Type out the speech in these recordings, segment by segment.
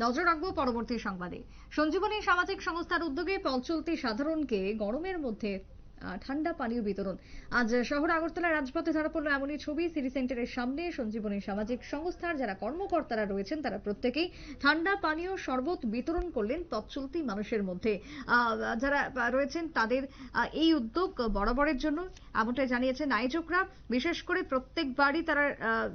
নজর রাখব পরবর্তী সংবাদে। সঞ্জীবনী সামাজিক সংস্থার উদ্যোগে পথ চলতি সাধারণকে গরমের মধ্যে ঠান্ডা পানীয় বিতরণ। আজ শহর আগরতলা রাজপথে ধরা পড়ল এমনই ছবি। সিটি সেন্টারের সামনে সঞ্জীবনী সামাজিক সংস্থার যারা কর্মকর্তারা রয়েছেন, তারা প্রত্যেকেই ঠান্ডা পানীয় শরবত বিতরণ করলেন পথ চলতি মানুষের মধ্যে। যারা রয়েছেন, তাদের এই উদ্যোগ বরাবরের জন্য। এমনটাই জানিয়েছেন আয়োজকরা বিশেষ করে প্রত্যেকবারই তারা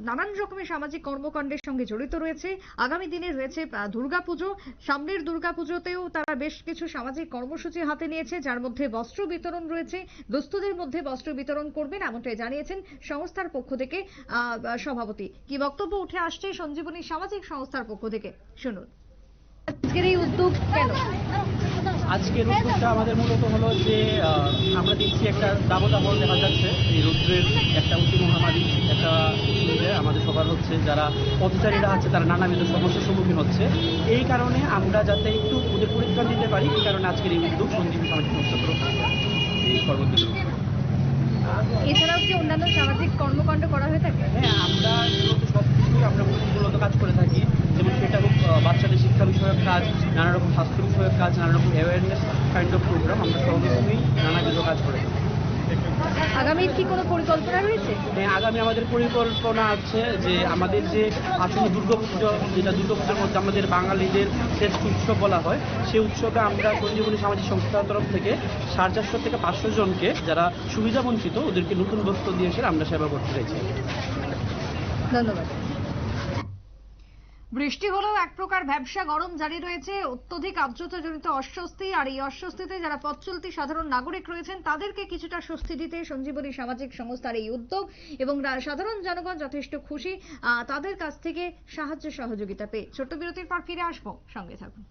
নানান রকমের সামাজিক কর্মকাণ্ডের সঙ্গে জড়িত রয়েছে। আগামী দিনে রয়েছে দুর্গাপুজো। সামনের দুর্গাপুজোতেও তারা বেশ কিছু সামাজিক কর্মসূচি হাতে নিয়েছে, যার মধ্যে বস্ত্র বিতরণ রয়েছে। দুস্থদের মধ্যে বস্ত্র বিতরণ করবেন এমনটাই জানিয়েছেন সংস্থার পক্ষ থেকে সভাপতি। কি বক্তব্য উঠে আসছে সঞ্জীবনী সামাজিক সংস্থার পক্ষ থেকে? শুনুন। আজকের এই উদ্যোগ কেন? আজকের উদ্যোগটা আমাদের মূলত হলো যে আমরা দেখছি একটা দাবদাহ দেখা যাচ্ছে। এই রৌদ্রের একটা অতি মহামারী, একটা আমাদের সবার হচ্ছে যারা পথচারীরা আছে, তারা নানাবিধ সমস্যার সম্মুখীন হচ্ছে। এই কারণে আমরা যাতে একটু ওদের পরিত্রাণ দিতে পারি, এই কারণে আজকের এই উদ্যোগ সন্দীপ সামাজিক সংস্থা এছাড়াও কি অন্যান্য সামাজিক কর্মকাণ্ড করা হয়ে থাকে? হ্যাঁ আমরা মূলত সব কিছুই আমরা মূলত কাজ করে থাকি। যেমন সেটা হোক বাচ্চাদের শিক্ষা বিষয়ক কাজ নানা রকম স্বাস্থ্য বিষয়ক কাজ নানা রকম অ্যাওয়ারনেস কাইন্ড অফ প্রোগ্রাম আমরা সর্বসময়ই নানাবিধ কাজ করে থাকি। আগামীর কি কোনো পরিকল্পনা রয়েছে? হ্যাঁ, আগামী আমাদের পরিকল্পনা আছে যে আমাদের যে আসন্ন দুর্গাপুজো যেটা দুর্গাপুজোর মধ্যে আমাদের বাঙালিদের শ্রেষ্ঠ উৎসব বলা হয় সেই উৎসবে আমরা সঞ্জীবনী সামাজিক সংস্থার তরফ থেকে সাড়ে চারশো থেকে পাঁচশো জনকে যারা সুবিধা বঞ্চিত ওদেরকে নতুন বস্ত্র দিয়ে এসে আমরা সেবা করতে চাইছি। ধন্যবাদ। বৃষ্টি হলেও এক প্রকার ব্যবসা গরম জারি রয়েছে। অত্যধিক আর্দ্রতাজনিত অস্বস্তি আর এই অস্বস্তিতে যারা পথ চলতি সাধারণ নাগরিক রয়েছেন, তাদেরকে কিছুটা স্বস্তি দিতে সঞ্জীবনী সামাজিক সংস্থার এই উদ্যোগ এবং সাধারণ জনগণ যথেষ্ট খুশি তাদের কাছ থেকে সাহায্য সহযোগিতা পেয়ে। ছোট্ট বিরতির পর ফিরে আসব। সঙ্গে থাকুন।